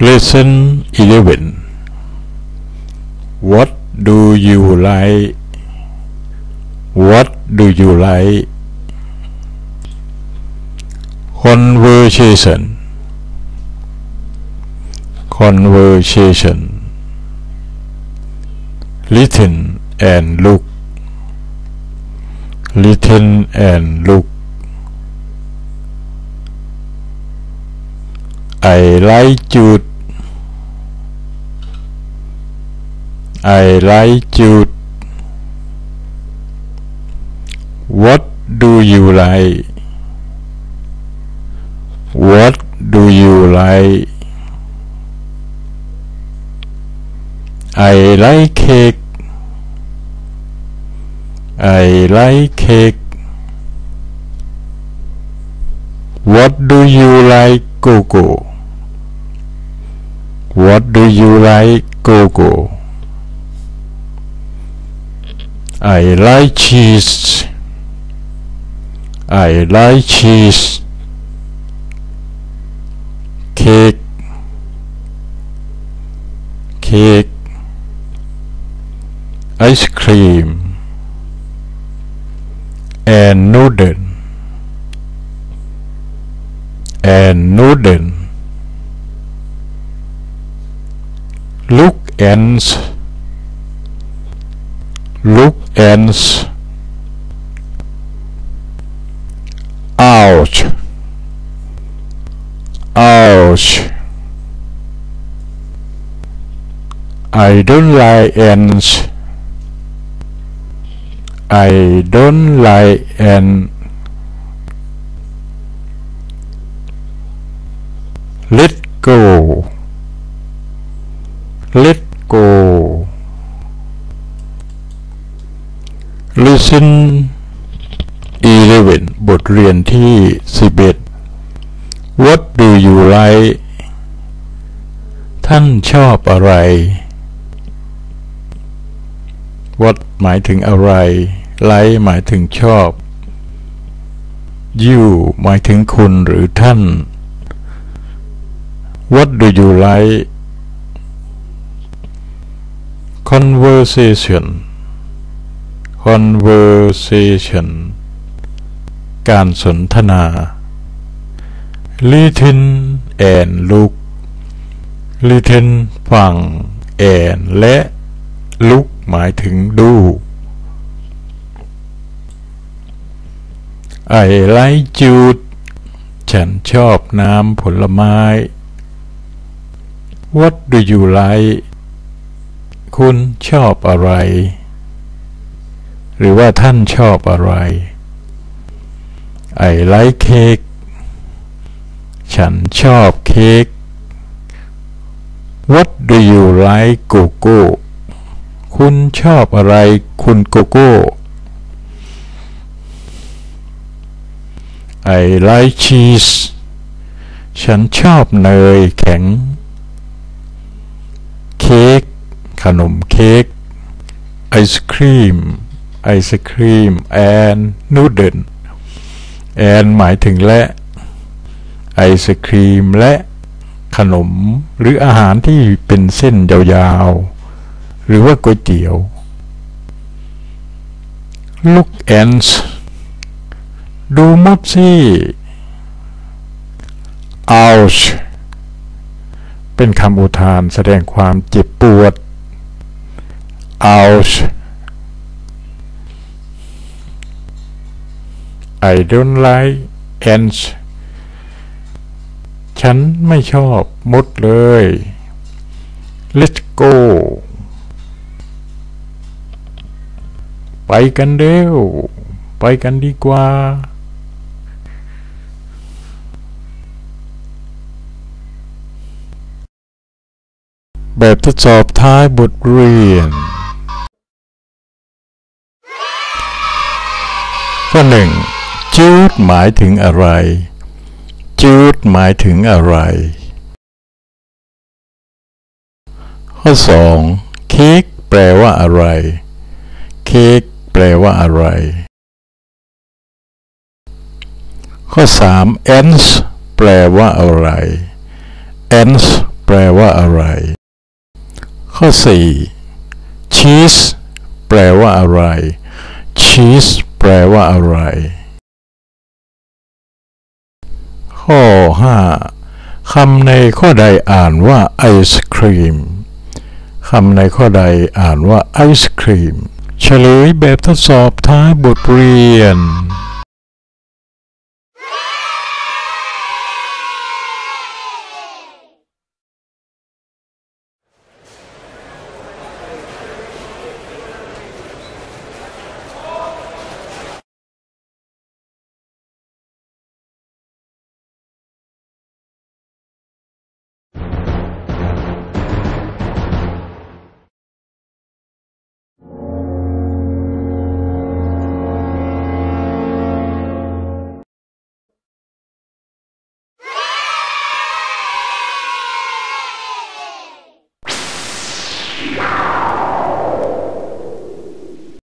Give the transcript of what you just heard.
Lesson 11 What do you like? What do you like? Conversation. Conversation. Listen and look. Listen and look. I like Jude I like you. What do you like? What do you like? I like cake. I like cake. What do you like, Coco? What do you like, Coco? I like cheese. I like cheese. Cake. Cake. Ice cream. And noodle. And noodle. Look ants. Look ants. Ouch. Ouch. I don't like ants. I don't like ants. Let go. Let go. Listen 11 บทเรียนที่ 11 What do you like ท่านชอบอะไร What หมายถึงอะไร like หมายถึงชอบ You หมายถึงคุณหรือท่าน What do you like Conversation Conversation การสนทนา Listen and look Listen ฟัง and และ look หมายถึงดู I like juice ฉันชอบน้ำผลไม้ What do you like คุณชอบอะไร หรือว่าท่านชอบอะไร I like cake ฉันชอบเค้ก What do you like โกโก้คุณชอบอะไร คุณโกโก้ I like cheese ฉันชอบเนยแข็ง เค้กขนมเค้กไอศครีม ไอศครีม and noodle and หมายถึงและ ไอศครีมและขนมหรืออาหารที่เป็นเส้นยาวๆ หรือว่าก๋วยเตี๋ยว Look ants ดูมดสิ Ouch เป็นคำอุทานแสดงความเจ็บปวด Ouch I don't like ants ฉันไม่ชอบมดเลย Let's go ไปกันเร็ว ไปกันดีกว่า แบบทดสอบท้ายบทเรียน ข้อหนึ่ง จูดหมายถึงอะไรจูดหมายถึงอะไร ข้อสองเค้กแปลว่าอะไร เค้กแปลว่าอะไร ข้อสาม ants แปลว่าอะไร ants แปลว่าอะไร ข้อ 4 cheese แปลว่าอะไร cheese แปลว่าอะไร ข้อ 5คำในข้อใดอ่านว่าไอศครีมคำในข้อใดอ่านว่าไอศครีม เฉลยแบบทดสอบท้ายบทเรียน